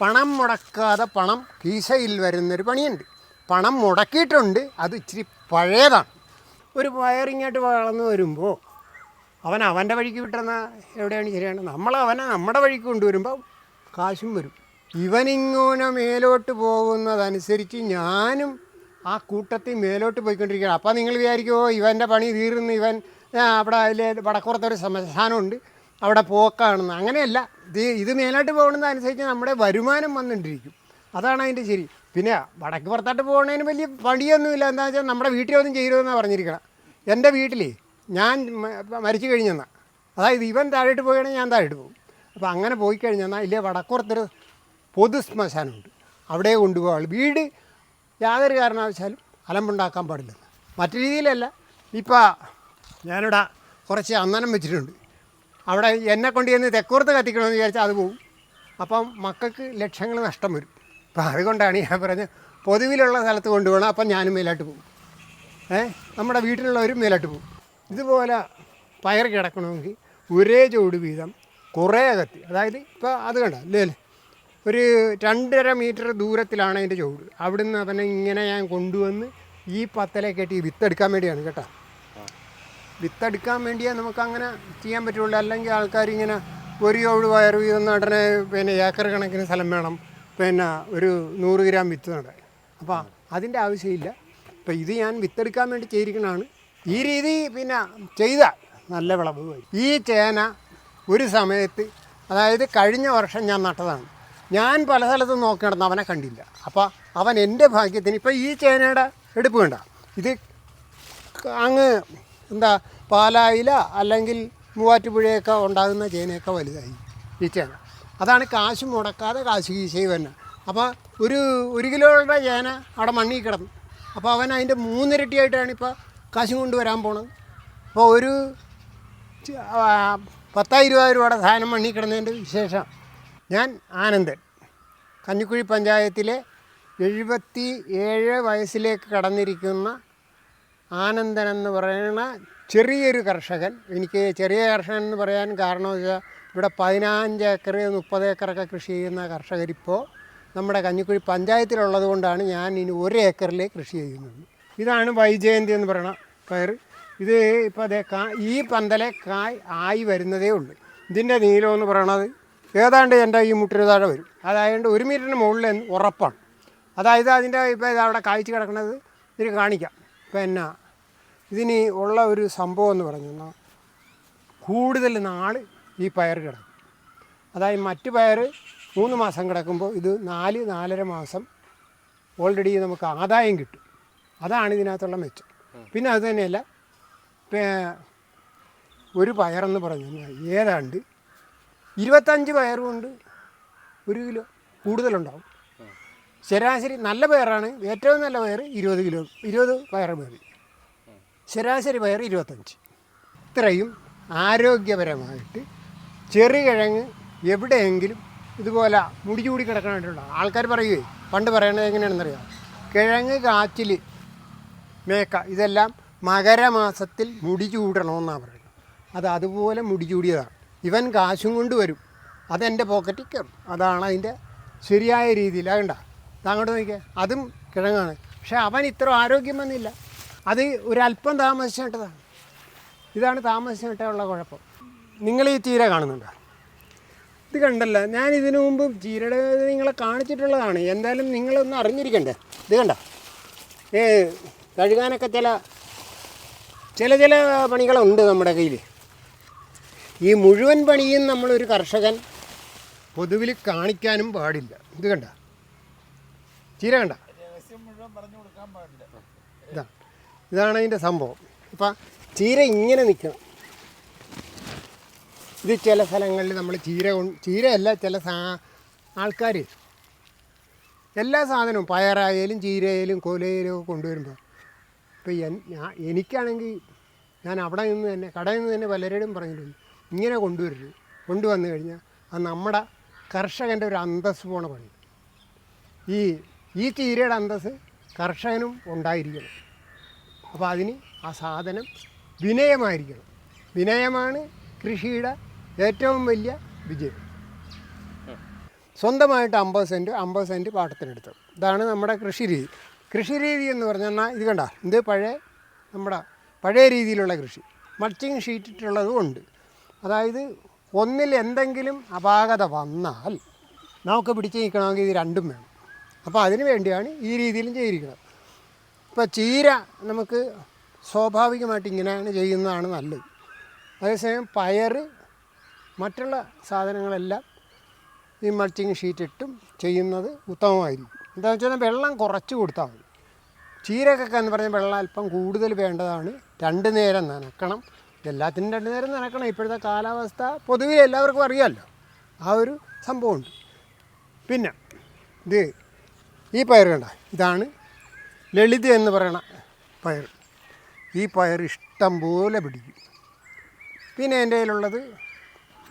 പണം മുടക്കാതെ പണം കീശയിൽ വരുന്നൊരു പണിയുണ്ട്. പണം മുടക്കിയിട്ടുണ്ട് അത് ഇച്ചിരി പഴയതാണ്. ഒരു വയറിങ്ങായിട്ട് വളർന്നു വരുമ്പോൾ അവൻ അവന്റെ വഴിക്ക് വിട്ടെന്ന എവിടെയാണ് ശരിയാണ്? നമ്മൾ അവനെ നമ്മുടെ വഴിക്ക് കൊണ്ടുവരുമ്പോൾ കാശും വരും. ഇവനിങ്ങനെ മേലോട്ട് പോകുന്നതനുസരിച്ച് ഞാനും ആ കൂട്ടത്തിൽ മേലോട്ട് പോയിക്കൊണ്ടിരിക്കുകയാണ്. അപ്പോൾ നിങ്ങൾ വിചാരിക്കുമോ ഇവന്റെ പണി തീർന്ന് ഇവൻ അവിടെ അതിൽ വടക്കുറത്തൊരു ശ്മശാനമുണ്ട് അവിടെ പോക്കാണെന്ന്. അങ്ങനെയല്ല. ഇത് ഇത് മേലോട്ട് പോകുന്നതനുസരിച്ച് നമ്മുടെ വരുമാനം വന്നുകൊണ്ടിരിക്കും അതാണ് അതിന്റെ ശരി. പിന്നെ വടക്ക് പുറത്തോട്ട് പോകുന്നതിന് വലിയ പണിയൊന്നുമില്ല. എന്താ വെച്ചാൽ നമ്മുടെ വീട്ടിലൊന്നും ചെയ്യരുതെന്നാണ് പറഞ്ഞിരിക്കണം. എന്റെ വീട്ടിലേ ഞാൻ മരിച്ചു കഴിഞ്ഞെന്നാ. അതായത് ഇവൻ താഴോട്ട് പോവുകയാണെങ്കിൽ ഞാൻ താഴോട്ട് പോകും. അപ്പോൾ അങ്ങനെ പോയി കഴിഞ്ഞെന്നാൽ ഇല്ലേ വടക്കുറത്തൊരു പൊതു ശ്മശാനമുണ്ട്. അവിടെ കൊണ്ടുപോകാൾ വീട് യാതൊരു കാരണവശാലും അലമ്പുണ്ടാക്കാൻ പാടില്ല മറ്റു രീതിയിലല്ല. ഇപ്പോൾ ഞാനിവിടെ കുറച്ച് അന്നനം വെച്ചിട്ടുണ്ട്. അവിടെ എന്നെ കൊണ്ട് ചെന്ന് തെക്കൂർത്ത് കത്തിക്കണമെന്ന് വിചാരിച്ചാൽ അത് പോവും. അപ്പം മക്കൾക്ക് ലക്ഷങ്ങൾ നഷ്ടം വരും. അപ്പം അതുകൊണ്ടാണ് ഞാൻ പറഞ്ഞത് പൊതുവിലുള്ള സ്ഥലത്ത് കൊണ്ടുപോകണം അപ്പം ഞാനും മേലോട്ട് പോകും ഏ? നമ്മുടെ വീട്ടിലുള്ളവരും മേലോട്ട് പോകും ഇതുപോലെ പയർ കിടക്കണമെങ്കിൽ ഒരേ ചൂട് വീതം കുറേ അകത്തി അതായത് ഇപ്പോൾ അത് കണ്ട? അല്ലേ അല്ലേ? ഒരു രണ്ടര മീറ്റർ ദൂരത്തിലാണ് അതിന്റെ ചൂട്. അവിടുന്ന് അവനെ ഇങ്ങനെ ഞാൻ കൊണ്ടുവന്ന് ഈ പത്തലെ കെട്ടി വിത്തെടുക്കാൻ വേണ്ടിയാണ് കേട്ടോ. വിത്തെടുക്കാൻ വേണ്ടിയേ നമുക്ക് അങ്ങനെ ചെയ്യാൻ പറ്റുള്ളൂ. അല്ലെങ്കിൽ ആൾക്കാർ ഇങ്ങനെ ഒരു ഏഴ് വയർ വീതം നടനെ പിന്നെ ഏക്കർ കണക്കിന് സ്ഥലം വേണം. പിന്നെ ഒരു നൂറ് ഗ്രാം വിത്ത് നട അപ്പോൾ അതിന്റെ ആവശ്യമില്ല. അപ്പോൾ ഇത് ഞാൻ വിത്തെടുക്കാൻ വേണ്ടി ചെയ്തിരിക്കണതാണ് ഈ രീതി പിന്നെ ചെയ്താൽ നല്ല വിളവ് ഈ ചേന ഒരു സമയത്ത് അതായത് കഴിഞ്ഞ വർഷം ഞാൻ നട്ടതാണ്. ഞാൻ പല സ്ഥലത്തും നോക്കി നടന്ന് അവനെ കണ്ടില്ല. അപ്പോൾ അവൻ എന്റെ ഭാഗ്യത്തിന് ഇപ്പോൾ ഈ ചേനയുടെ എടുപ്പ് കണ്ട. ഇത് അങ്ങ് പാലായില അല്ലെങ്കിൽ മൂവാറ്റുപുഴയൊക്കെ ഉണ്ടാകുന്ന ചേനയൊക്കെ വലുതായി ഈ അതാണ് കാശ് മുടക്കാതെ കാശ് കീശയിൽ തന്നെ. അപ്പോൾ ഒരു ഒരു കിലോയുടെ ചേന അവിടെ മണ്ണിൽ കിടന്നു. അപ്പോൾ അവൻ അതിന്റെ മൂന്നിരട്ടിയായിട്ടാണ് ഇപ്പോൾ കാശും കൊണ്ടുവരാൻ പോണത്. അപ്പോൾ ഒരു പത്തായിരം ഇരുപതായിരം രൂപയുടെ സാധനം മണ്ണിൽ കിടന്നതിന്റെ വിശേഷം ഞാൻ ആനന്ദൻ. കഞ്ഞിക്കുഴി പഞ്ചായത്തിലെ എഴുപത്തി ഏഴ് വയസ്സിലേക്ക് കടന്നിരിക്കുന്ന ആനന്ദൻ എന്ന് പറയുന്ന ചെറിയൊരു കർഷകൻ. എനിക്ക് ചെറിയ കർഷകൻ എന്ന് പറയാൻ കാരണം വെച്ചാൽ ഇവിടെ പതിനഞ്ച് ഏക്കർ മുപ്പത് ഏക്കറൊക്കെ കൃഷി ചെയ്യുന്ന കർഷകരിപ്പോൾ നമ്മുടെ കഞ്ഞിക്കുഴി പഞ്ചായത്തിലുള്ളത് കൊണ്ടാണ് ഞാൻ ഇനി ഒരു ഏക്കറിൽ കൃഷി ചെയ്യുന്നത്. ഇതാണ് വൈജയന്തി എന്ന് പറയുന്ന പയർ ഇത് ഇപ്പോൾ അതേ കാ ഈ പന്തലെ കായ് ആയി വരുന്നതേ ഉള്ളൂ. ഇതിന്റെ നീളം എന്ന് പറയണത് ഏതാണ്ട് എന്റെ ഈ മുട്ടിന് താഴെ വരും. അതായത് ഒരു മീറ്ററിന് മുകളിൽ ഉറപ്പാണ്. അതായത് അതിന്റെ ഇപ്പോൾ അവിടെ കായ്ച്ച് കിടക്കുന്നത് ഇതിന് കാണിക്കാം. പിന്നെ ഇതിന് ഉള്ള ഒരു സംഭവം എന്ന് പറഞ്ഞു കഴിഞ്ഞാൽ കൂടുതൽ നാൾ ഈ പയർ കിടക്കും. അതായത് മറ്റ് പയർ മൂന്ന് മാസം കിടക്കുമ്പോൾ ഇത് നാല് നാലര മാസം ഓൾറെഡി നമുക്ക് ആദായം കിട്ടും. അതാണ് ഇതിനകത്തുള്ള മെച്ചം. പിന്നെ അത് തന്നെയല്ല ഒരു പയറെന്ന് പറഞ്ഞു കഴിഞ്ഞാൽ ഏതാണ്ട് ഇരുപത്തഞ്ച് പയറുകൊണ്ട് കൊണ്ട് ഒരു കിലോ കൂടുതലുണ്ടാവും. ശരാശരി നല്ല പയറാണ് ഏറ്റവും നല്ല പയർ ഇരുപത് കിലോ ഇരുപത് പയർ മതി. ശരാശരി പയർ ഇരുപത്തഞ്ച്. ഇത്രയും ആരോഗ്യപരമായിട്ട് ചെറുകിഴങ്ങ് എവിടെയെങ്കിലും ഇതുപോലെ മുടി ചൂടി കിടക്കാനായിട്ടുള്ള ആൾക്കാർ പറയുകയും പണ്ട് പറയണത് എങ്ങനെയാണെന്നറിയാം? കിഴങ്ങ് കാച്ചിൽ മേക്ക ഇതെല്ലാം മകരമാസത്തിൽ മുടി ചൂടണമെന്നാണ് പറയുന്നത്. അത് അതുപോലെ മുടി ചൂടിയതാണ്. ഇവൻ കാശും കൊണ്ട് വരും. അതെന്റെ പോക്കറ്റിൽ കയറും. അതാണ് അതിന്റെ ശരിയായ രീതിയിൽ അതുണ്ട അങ്ങോട്ട് നോക്കിയാൽ അതും കിഴങ്ങാണ്. പക്ഷേ അവൻ ഇത്ര ആരോഗ്യം വന്നില്ല. അത് ഒരല്പം താമസിച്ചിട്ടതാണ്. ഇതാണ് താമസിച്ചിട്ടുള്ള കുഴപ്പം. നിങ്ങൾ ഈ ചീര കാണുന്നുണ്ടോ? ഇത് കണ്ടല്ല. ഞാൻ ഇതിനു മുമ്പ് ചീരയുടെ നിങ്ങളെ കാണിച്ചിട്ടുള്ളതാണ്. എന്തായാലും നിങ്ങളൊന്ന് അറിഞ്ഞിരിക്കണ്ടേ? ഇത് കണ്ട? ഏ കഴുകാനൊക്കെ ചില ചില ചില പണികളുണ്ട് നമ്മുടെ കയ്യിൽ ഈ മുഴുവൻ പണിയും നമ്മളൊരു കർഷകൻ പൊതുവിൽ കാണിക്കാനും പാടില്ല. ഇത് കണ്ട? ചീര കണ്ട? ഇതാണ് അതിന്റെ സംഭവം. ഇപ്പം ചീര ഇങ്ങനെ നിൽക്കണം ഇത് ചില സ്ഥലങ്ങളിൽ നമ്മൾ ചീര ചീരയല്ല ചില സാ ആൾക്കാർ എല്ലാ സാധനവും പയറായാലും ചീരയായാലും കൊലയിലും ഒക്കെ കൊണ്ടുവരുമ്പോൾ ഇപ്പോൾ ഞാൻ എനിക്കാണെങ്കിൽ ഞാൻ അവിടെ നിന്ന് തന്നെ കടയിൽ നിന്ന് തന്നെ പലരോടും പറഞ്ഞിട്ടുണ്ട്. ഇങ്ങനെ കൊണ്ടുവരരുത്. കൊണ്ടുവന്നു കഴിഞ്ഞാൽ അത് നമ്മുടെ കർഷകന്റെ ഒരു അന്തസ് പോണ പണി. ഈ ഈ ചീരയുടെ അന്തസ് കർഷകനും ഉണ്ടായിരിക്കണം. അപ്പോൾ അതിന് ആ സാധനം വിനയമായിരിക്കണം. വിനയമാണ് കൃഷിയുടെ ഏറ്റവും വലിയ വിജയം. സ്വന്തമായിട്ട് അമ്പത് സെന്റ് അമ്പത് സെന്റ് പാട്ടത്തിനെടുത്തു. ഇതാണ് നമ്മുടെ കൃഷി രീതി. കൃഷി രീതി എന്ന് പറഞ്ഞാൽ ഇത് കണ്ട? ഇത് പഴയ നമ്മുടെ പഴയ രീതിയിലുള്ള കൃഷി. മൾച്ചിങ് ഷീറ്റിട്ടുള്ളതും ഉണ്ട്. അതായത് ഒന്നിൽ എന്തെങ്കിലും അപാകത വന്നാൽ നമുക്ക് പിടിച്ച് നിൽക്കണമെങ്കിൽ ഇത് രണ്ടും വേണം. അപ്പോൾ അതിന് വേണ്ടിയാണ് ഈ രീതിയിലും ചെയ്തിരിക്കുന്നത്. ഇപ്പോൾ ചീര നമുക്ക് സ്വാഭാവികമായിട്ട് ഇങ്ങനെയാണ് ചെയ്യുന്നതാണ് നല്ലത്. അതേസമയം പയർ മറ്റുള്ള സാധനങ്ങളെല്ലാം ഈ മൾച്ചിങ് ഷീറ്റ് ഇട്ടും ചെയ്യുന്നത് ഉത്തമമായിരിക്കും. എന്താണെന്ന് വെച്ചാൽ വെള്ളം കുറച്ച് കൊടുത്താൽ മതി. ചീരക്കൊക്കെ എന്ന് പറഞ്ഞാൽ വെള്ളം അല്പം കൂടുതൽ വേണ്ടതാണ്. രണ്ട് നേരം നനക്കണം. എല്ലാത്തിനും രണ്ട് നേരം നനക്കണം. ഇപ്പോഴത്തെ കാലാവസ്ഥ പൊതുവെ എല്ലാവർക്കും അറിയാമല്ലോ ആ ഒരു സംഭവമുണ്ട്. പിന്നെ ഇത് ഈ പയർ കണ്ട ഇതാണ് ലളിത എന്ന് പറയണ പയർ. ഈ പയർ ഇഷ്ടം പോലെ പിടിക്കും. പിന്നെ എന്റെ കയ്യിലുള്ളത്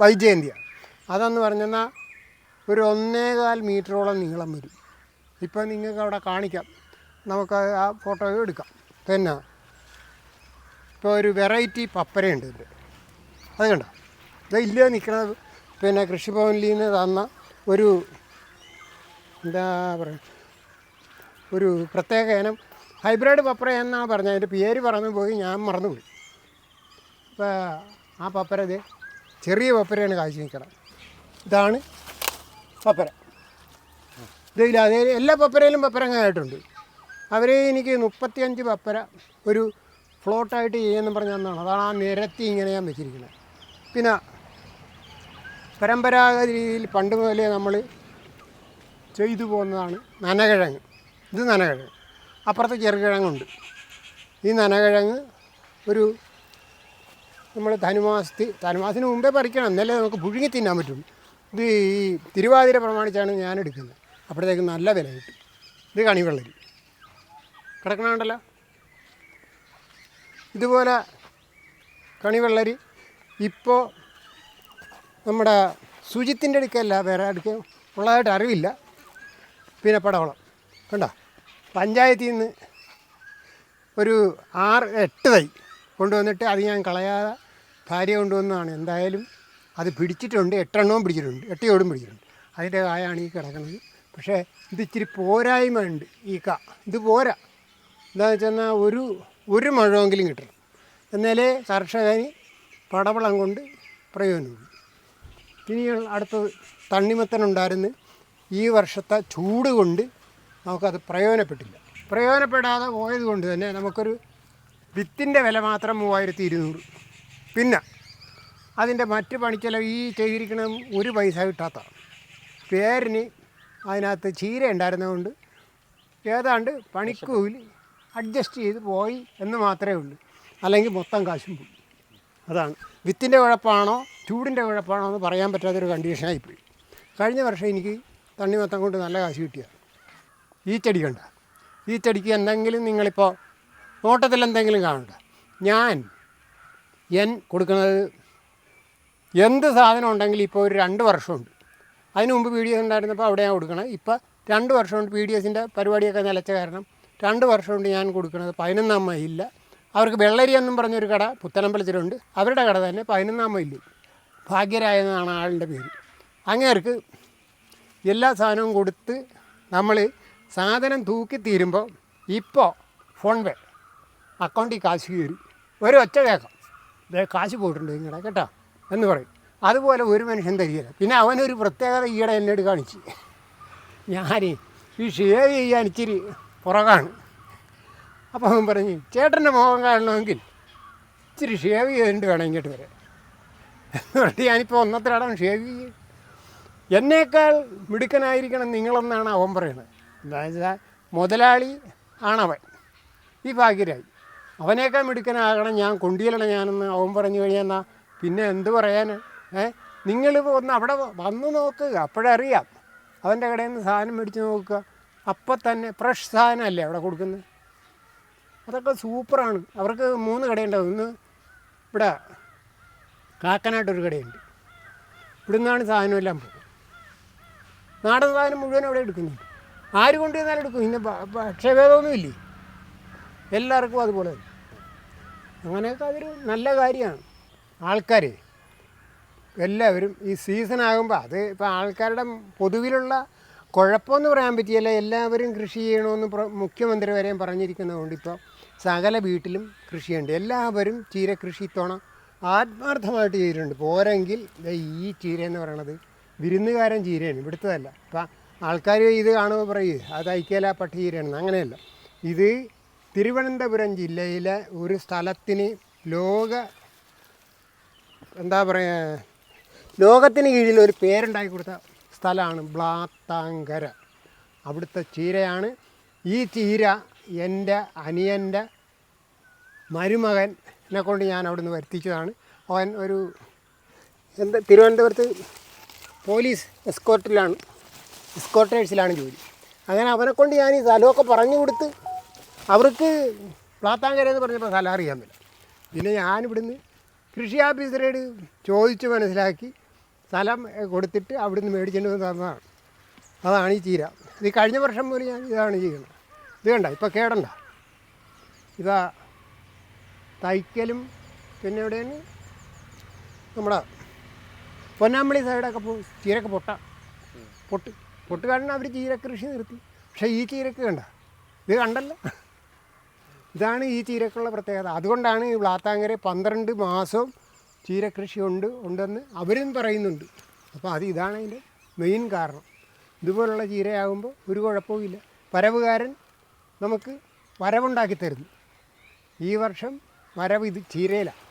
വൈജയന്തിയ. അതെന്ന് പറഞ്ഞാൽ ഒരു ഒന്നേകാൽ മീറ്ററോളം നീളം വരും. ഇപ്പോൾ നിങ്ങൾക്ക് അവിടെ കാണിക്കാം. നമുക്ക് ആ ഫോട്ടോ എടുക്കാം. പിന്നെ ഇപ്പോൾ ഒരു വെറൈറ്റി പപ്പരയുണ്ട് ഇതിന്റെ. അത് കണ്ടോ? ഇത് ഇല്ല നിൽക്കുന്നത് പിന്നെ കൃഷിഭവനിൽ നിന്ന് തന്ന ഒരു എന്താ പറയുക ഒരു പ്രത്യേക ഇനം. ഹൈബ്രിഡ് പപ്പര എന്നാണ് പറഞ്ഞത് അതിന്റെ പേര് പറഞ്ഞു പോയി ഞാൻ മറന്നുപോയി. അപ്പോൾ ആ പപ്പര ഇത് ചെറിയ പപ്പരയാണ് കാഴ്ച നിൽക്കണം ഇതാണ് പപ്പര. ഇതില്ല അതേ എല്ലാ പപ്പരയിലും പപ്പരങ്ങായിട്ടുണ്ട്. അവർ എനിക്ക് മുപ്പത്തിയഞ്ച് പപ്പര ഒരു ഫ്ലോട്ടായിട്ട് ചെയ്യുമെന്ന് പറഞ്ഞ് തന്നാണ് അതാണ് ആ നിരത്തി ഇങ്ങനെ ഞാൻ വെച്ചിരിക്കുന്നത് പിന്നെ പരമ്പരാഗത രീതിയിൽ പണ്ട് മുതലേ നമ്മൾ ചെയ്തു പോകുന്നതാണ് നനകിഴങ്ങ്. ഇത് നനകിഴങ്ങ്. അപ്പുറത്ത് ചെറുകിഴങ്ങുണ്ട്. ഈ നനകിഴങ്ങ് ഒരു നമ്മൾ ധനുമാസത്തി ധനുമാസത്തിന് മുമ്പേ പറിക്കണം. എന്നല്ലേ നമുക്ക് പുഴുങ്ങി തിന്നാൻ പറ്റും ഇത് ഈ തിരുവാതിര പ്രമാണിച്ചാണ് ഞാൻ എടുക്കുന്നത്. അപ്പോഴത്തേക്ക് നല്ല വില കിട്ടും. ഇത് കണിവെള്ളരി. കിടക്കണുണ്ടല്ലോ. ഇതുപോലെ കണിവെള്ളരി. ഇപ്പോൾ നമ്മുടെ സുജിത്തിന്റെ അടുക്കല്ല വേറെ അടുക്ക ഉള്ളതായിട്ട് അറിവില്ല. പിന്നെ പടവളം. കണ്ടോ? പഞ്ചായത്തിൽ നിന്ന് ഒരു ആറ് എട്ട് തൈ കൊണ്ടുവന്നിട്ട് അത് ഞാൻ കളയാതെ ഭാര്യ കൊണ്ടുവന്നതാണ്. എന്തായാലും അത് പിടിച്ചിട്ടുണ്ട്. എട്ടെണ്ണവും പിടിച്ചിട്ടുണ്ട്. എട്ടിയോടും പിടിച്ചിട്ടുണ്ട്. അതിന്റെ കായാണ് ഈ കിടക്കുന്നത്. പക്ഷേ ഇത് ഇച്ചിരി പോരായ്മ ഉണ്ട് ഈ ക. ഇത് പോരാ. എന്താണെന്ന് വെച്ചാൽ ഒരു ഒരു മഴമെങ്കിലും കിട്ടണം. എന്നാലേ കർഷകന് പടവളം കൊണ്ട് പ്രയോജനമുള്ളൂ. ഇനി അടുത്തത് തണ്ണിമത്തനുണ്ടായിരുന്നു ഈ വർഷത്തെ ചൂട് കൊണ്ട് നമുക്കത് പ്രയോജനപ്പെട്ടില്ല. പ്രയോജനപ്പെടാതെ പോയത് കൊണ്ട് തന്നെ നമുക്കൊരു വിത്തിന്റെ വില മാത്രം മൂവായിരത്തി ഇരുന്നൂറ്. പിന്നെ അതിന്റെ മറ്റ് പണിച്ചെലവ് ഈ ചെയ്തിരിക്കണ ഒരു പൈസ കിട്ടാത്ത പേരിന് അതിനകത്ത് ചീര ഉണ്ടായിരുന്നതുകൊണ്ട് ഏതാണ്ട് പണിക്കൂലി അഡ്ജസ്റ്റ് ചെയ്ത് പോയി എന്ന് മാത്രമേ ഉള്ളൂ. അല്ലെങ്കിൽ മൊത്തം കാശും പോയി. അതാണ്. വിത്തിന്റെ കുഴപ്പമാണോ ചൂടിന്റെ കുഴപ്പമാണോ എന്ന് പറയാൻ പറ്റാത്തൊരു കണ്ടീഷനായിപ്പോയി കഴിഞ്ഞ വർഷം എനിക്ക് തണ്ണിമത്തം കൊണ്ട് നല്ല കാശ് കിട്ടിയ ഈ ചെടി കണ്ട ഈ ചെടിക്ക് എന്തെങ്കിലും നിങ്ങളിപ്പോൾ നോട്ടത്തിൽ എന്തെങ്കിലും കാണണ്ട. ഞാൻ എൻ കൊടുക്കുന്നത് എന്ത് സാധനം ഉണ്ടെങ്കിലും ഇപ്പോൾ ഒരു രണ്ട് വർഷമുണ്ട്. അതിനു മുമ്പ് പി ഡി എസ് ഉണ്ടായിരുന്നപ്പോൾ അവിടെ ഞാൻ കൊടുക്കണം. ഇപ്പോൾ രണ്ട് വർഷം കൊണ്ട് പി ഡി എസിന്റെ പരിപാടിയൊക്കെ നിലച്ച കാരണം രണ്ട് വർഷം കൊണ്ട് ഞാൻ കൊടുക്കുന്നത് പതിനൊന്നാം മൈലില്ല അവർക്ക് വെള്ളരി എന്നും പറഞ്ഞൊരു കട പുത്തനമ്പലത്തിലുണ്ട്. അവരുടെ കട തന്നെ പതിനൊന്നാം മൈലിൽ ഭാഗ്യരായ എന്നാണ് ആളിന്റെ പേര്. അങ്ങേർക്ക് എല്ലാ സാധനവും കൊടുത്ത് നമ്മൾ സാധനം തൂക്കി തീരുമ്പോൾ ഇപ്പോൾ ഫോൺ പേ അക്കൗണ്ടിൽ കാശ് കയറി. ഒരു ഒറ്റ കേൾക്കാം ദേ കാശ് പോയിട്ടുണ്ട് നിങ്ങളുടെ കേട്ടോ എന്ന് പറയും. അതുപോലെ ഒരു മനുഷ്യൻ തരികയില്ല. പിന്നെ അവനൊരു പ്രത്യേകത ഈയിടെ എന്നോട് കാണിച്ച്. ഞാൻ ഈ ഷേവ് ചെയ്യാൻ ഇച്ചിരി പുറകാണ്. അപ്പോൾ അവൻ പറഞ്ഞു ചേട്ടന്റെ മുഖം കാണണമെങ്കിൽ ഇച്ചിരി ഷേവ് ചെയ്തിട്ട് വേണം ഇങ്ങോട്ട് വരെ എന്ന് പറഞ്ഞിട്ട് ഞാനിപ്പോൾ ഒന്നത്തിലടം ഷേവ് ചെയ്യും. എന്നേക്കാൾ മിടുക്കനായിരിക്കണം നിങ്ങളെന്നാണ് അവൻ പറയുന്നത്. എന്താണെന്ന് മുതലാളി ആണവൻ. ഈ ഭാഗ്യരായി. അവനേക്കാൾ മിടുക്കനാകണം ഞാൻ കൊണ്ടിയലാണ് ഞാനെന്ന് അവൻ പറഞ്ഞു കഴിഞ്ഞാൽ പിന്നെ എന്ത് പറയാൻ? ഏ? നിങ്ങൾ ഒന്ന് അവിടെ വന്ന് നോക്കുക അപ്പോഴറിയാം. അവന്റെ കടയിൽ നിന്ന് സാധനം മേടിച്ച് നോക്കുക. അപ്പം തന്നെ ഫ്രഷ് സാധനമല്ലേ അവിടെ കൊടുക്കുന്നത്? അതൊക്കെ സൂപ്പറാണ്. അവർക്ക് മൂന്ന് കടയുണ്ട്. ഒന്ന് ഇവിടെ കാക്കനാട്ടൊരു കടയുണ്ട്. ഇവിടുന്നാണ് സാധനം എല്ലാം പോകും നാടൻ സാധനം മുഴുവൻ അവിടെ എടുക്കുന്നുണ്ട്. ആര് കൊണ്ടുവന്നാലും എടുക്കും. പിന്നെ പക്ഷഭേദമൊന്നുമില്ലേ എല്ലാവർക്കും അതുപോലെ അങ്ങനെയൊക്കെ അതൊരു നല്ല കാര്യമാണ്. ആൾക്കാർ എല്ലാവരും ഈ സീസൺ ആകുമ്പോൾ അത് ഇപ്പോൾ ആൾക്കാരുടെ പൊതുവിലുള്ള കുഴപ്പമെന്ന് പറയാൻ പറ്റിയല്ല. എല്ലാവരും കൃഷി ചെയ്യണമെന്ന് മുഖ്യമന്ത്രി വരെയും പറഞ്ഞിരിക്കുന്നതുകൊണ്ട് ഇപ്പോൾ സകല വീട്ടിലും കൃഷിയുണ്ട്. എല്ലാവരും ചീര കൃഷി ആത്മാർത്ഥമായിട്ട് ചെയ്തിട്ടുണ്ട്. പോരെങ്കിൽ ഈ ചീര എന്ന് പറയണത് വിരുന്നുകാരൻ ചീരയാണ്. ഇവിടുത്തതല്ല. ഇപ്പം ആൾക്കാർ ഇത് കാണുമ്പോൾ പറയൂ അത് ഐക്യല പട്ടികീരാണെന്ന് അങ്ങനെയല്ല. ഇത് തിരുവനന്തപുരം ജില്ലയിലെ ഒരു സ്ഥലത്തിന് ലോക എന്താ പറയുക ലോകത്തിന് കീഴിൽ ഒരു പേരുണ്ടാക്കി കൊടുത്ത സ്ഥലമാണ് ബ്ലാത്താങ്കര. അവിടുത്തെ ചീരയാണ്. ഈ ചീര എന്റെ അനിയന്റെ മരുമകനെ കൊണ്ട് ഞാൻ അവിടുന്ന് വരുത്തിച്ചതാണ്. അവൻ ഒരു എന്താ തിരുവനന്തപുരത്ത് പോലീസ് എസ്കോർട്ടിലാണ്. എസ്കോർട്ടേഴ്സിലാണ് ജോലി. അങ്ങനെ അവനെ കൊണ്ട് ഞാൻ ഈ സ്ഥലമൊക്കെ പറഞ്ഞു കൊടുത്ത് അവർക്ക് പ്ലാത്താങ്കര എന്ന് പറഞ്ഞപ്പോൾ സ്ഥലം അറിയാൻ പറ്റില്ല. പിന്നെ ഞാനിവിടുന്ന് കൃഷി ഓഫീസറോട് ചോദിച്ച് മനസ്സിലാക്കി സ്ഥലം കൊടുത്തിട്ട് അവിടുന്ന് മേടിച്ചിട്ട് തന്നതാണ്. അതാണ് ഈ ചീര. ഇത് കഴിഞ്ഞ വർഷം മുതൽ ഞാൻ ഇതാണ് ചെയ്യുന്നത്. ഇത് കണ്ട ഇപ്പോൾ കേടണ്ട. ഇതാ തൈക്കലും പിന്നെ എവിടെയാണ്? നമ്മുടെ പൊന്നാമ്പളി സൈഡൊക്കെ പോ ചീരൊക്കെ പൊട്ട. പൊട്ട്. പൊട്ട് കാരണം അവർ ചീരക്കൃഷി നിർത്തി. പക്ഷേ ഈ ചീരക്ക് കണ്ട ഇത് കണ്ടല്ലോ. ഇതാണ് ഈ ചീരക്കുള്ള പ്രത്യേകത. അതുകൊണ്ടാണ് ഈ വ്ളാത്താങ്കര പന്ത്രണ്ട് മാസം ചീരക്കൃഷി ഉണ്ട് ഉണ്ടെന്ന് അവരും പറയുന്നുണ്ട്. അപ്പോൾ അത് ഇതാണ് അതിന്റെ മെയിൻ കാരണം. ഇതുപോലുള്ള ചീരയാകുമ്പോൾ ഒരു കുഴപ്പവുമില്ല വരവുകാരൻ നമുക്ക് വരവുണ്ടാക്കി തരുന്നു. ഈ വർഷം വരവ് ഇത് ചീരയിലാണ്.